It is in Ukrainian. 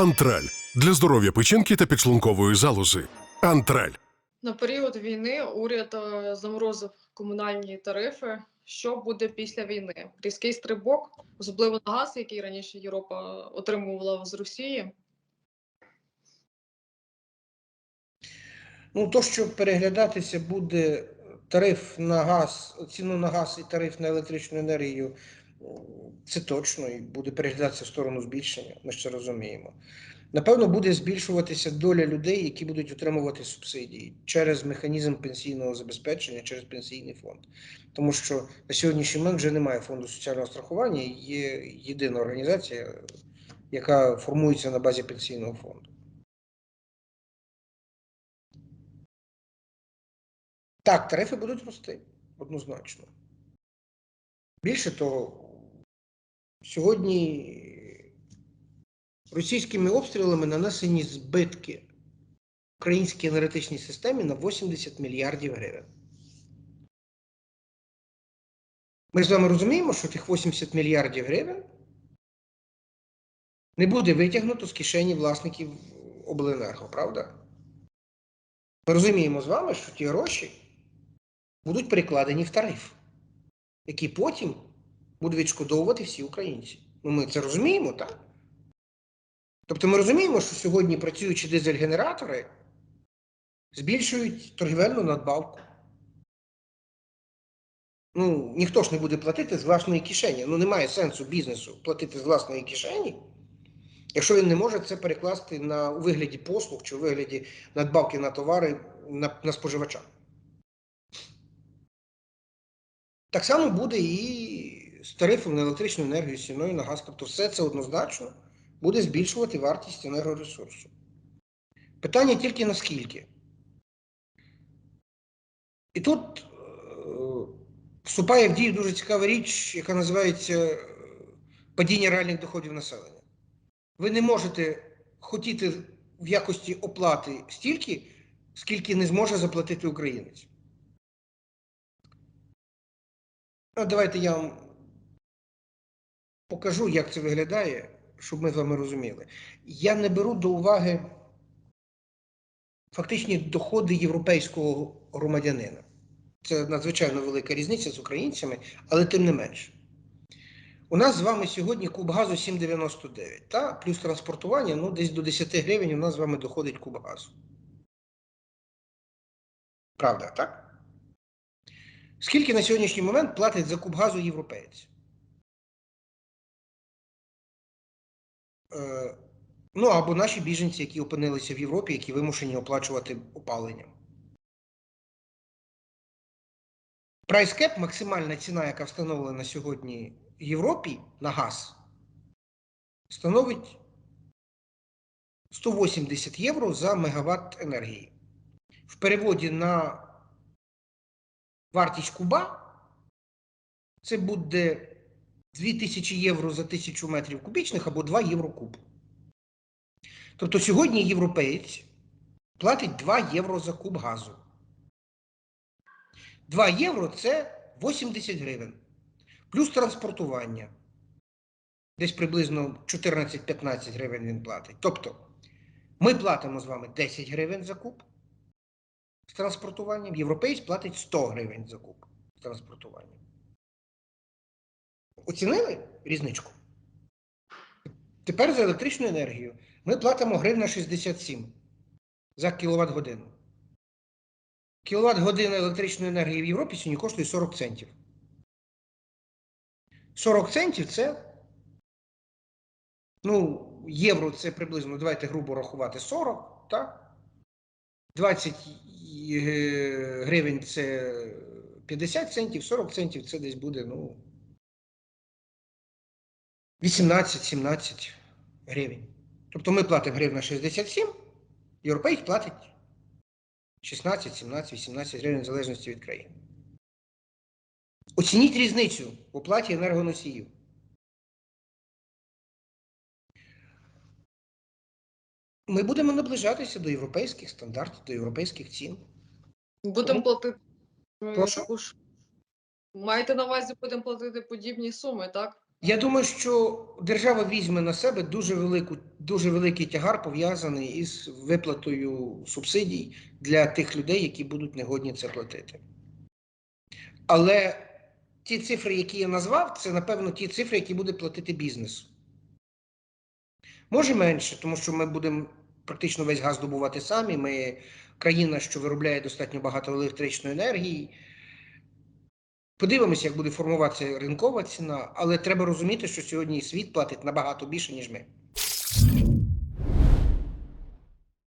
Антраль для здоров'я печінки та підшлункової залози. Антраль. На період війни уряд е, заморозив комунальні тарифи. Що буде після війни? Різкий стрибок, особливо на газ, який раніше Європа отримувала з Росії. Ну, то, що переглядатися буде тариф на газ, ціну на газ і тариф на електричну енергію, це точно і буде переглядатися в сторону збільшення. Ми це розуміємо. Напевно, буде збільшуватися доля людей, які будуть отримувати субсидії через механізм пенсійного забезпечення, через пенсійний фонд. Тому що на сьогоднішній момент вже немає фонду соціального страхування, є єдина організація, яка формується на базі пенсійного фонду. Так, тарифи будуть рости однозначно. Більше того, сьогодні російськими обстрілами нанесені збитки українській енергетичній системі на 80 мільярдів гривень. Ми з вами розуміємо, що тих 80 мільярдів гривень не буде витягнуто з кишені власників обленерго, правда? Ми розуміємо з вами, що ті гроші будуть перекладені в тариф, який потім буде відшкодовувати всі українці. Ну, ми це розуміємо, так? Тобто ми розуміємо, що сьогодні працюючі дизель-генератори збільшують торгівельну надбавку. Ну, ніхто ж не буде платити з власної кишені. Ну, немає сенсу бізнесу платити з власної кишені, якщо він не може це перекласти на, у вигляді послуг чи у вигляді надбавки на товари на, на споживача. Так само буде і з тарифом на електричну енергію, з ціною на газ. Тобто все це однозначно буде збільшувати вартість енергоресурсу. Питання тільки наскільки. І тут е, вступає в дію дуже цікава річ, яка називається е, падіння реальних доходів населення. Ви не можете хотіти в якості оплати стільки, скільки не зможе заплатити українець. Ну, давайте я вам покажу, як це виглядає, щоб ми з вами розуміли. Я не беру до уваги фактичні доходи європейського громадянина. Це надзвичайно велика різниця з українцями, але тим не менше. У нас з вами сьогодні куб газу 7,99, та? плюс транспортування, ну десь до 10 гривень у нас з вами доходить куб газу. Правда, так? Скільки на сьогоднішній момент платить за куб газу європейці? Ну або наші біженці, які опинилися в Європі, які вимушені оплачувати опалення. Прайскеп, максимальна ціна, яка встановлена сьогодні в Європі на газ, становить 180 євро за мегаватт енергії. В переводі на вартість куба це буде 2000 євро за 1000 метрів кубічних або 2 євро куб. Тобто сьогодні європеєць платить 2 євро за куб газу. 2 євро це 80 гривень. Плюс транспортування. Десь приблизно 14-15 гривень він платить. Тобто ми платимо з вами 10 гривень за куб з транспортуванням, європейць платить 100 гривень за куб з транспортуванням. Оцінили різничку? Тепер за електричну енергію ми платимо гривна 67 за кіловат годину. Кіловат година електричної енергії в Європі сьогодні коштує 40 центів. 40 центів це, ну, євро це приблизно, давайте грубо рахувати 40, так? 20 е, гривень це 50 центів, 40 центів це десь буде, ну, 18-17 гривень. Тобто ми платимо гривна 67, європейський платить 16, 17, 18 гривень в залежності від країни. Оцініть різницю в оплаті енергоносіїв. Ми будемо наближатися до європейських стандартів, до європейських цін. Будемо платити Прошу? Маєте на увазі, будемо платити подібні суми, так? Я думаю, що держава візьме на себе дуже велику, дуже великий тягар пов'язаний із виплатою субсидій для тих людей, які будуть негодні це платити. Але ті цифри, які я назвав, це напевно ті цифри, які буде платити бізнес. Може менше, тому що ми будемо практично весь газ добувати самі. Ми країна, що виробляє достатньо багато електричної енергії. Подивимося, як буде формуватися ринкова ціна, але треба розуміти, що сьогодні світ платить набагато більше, ніж ми.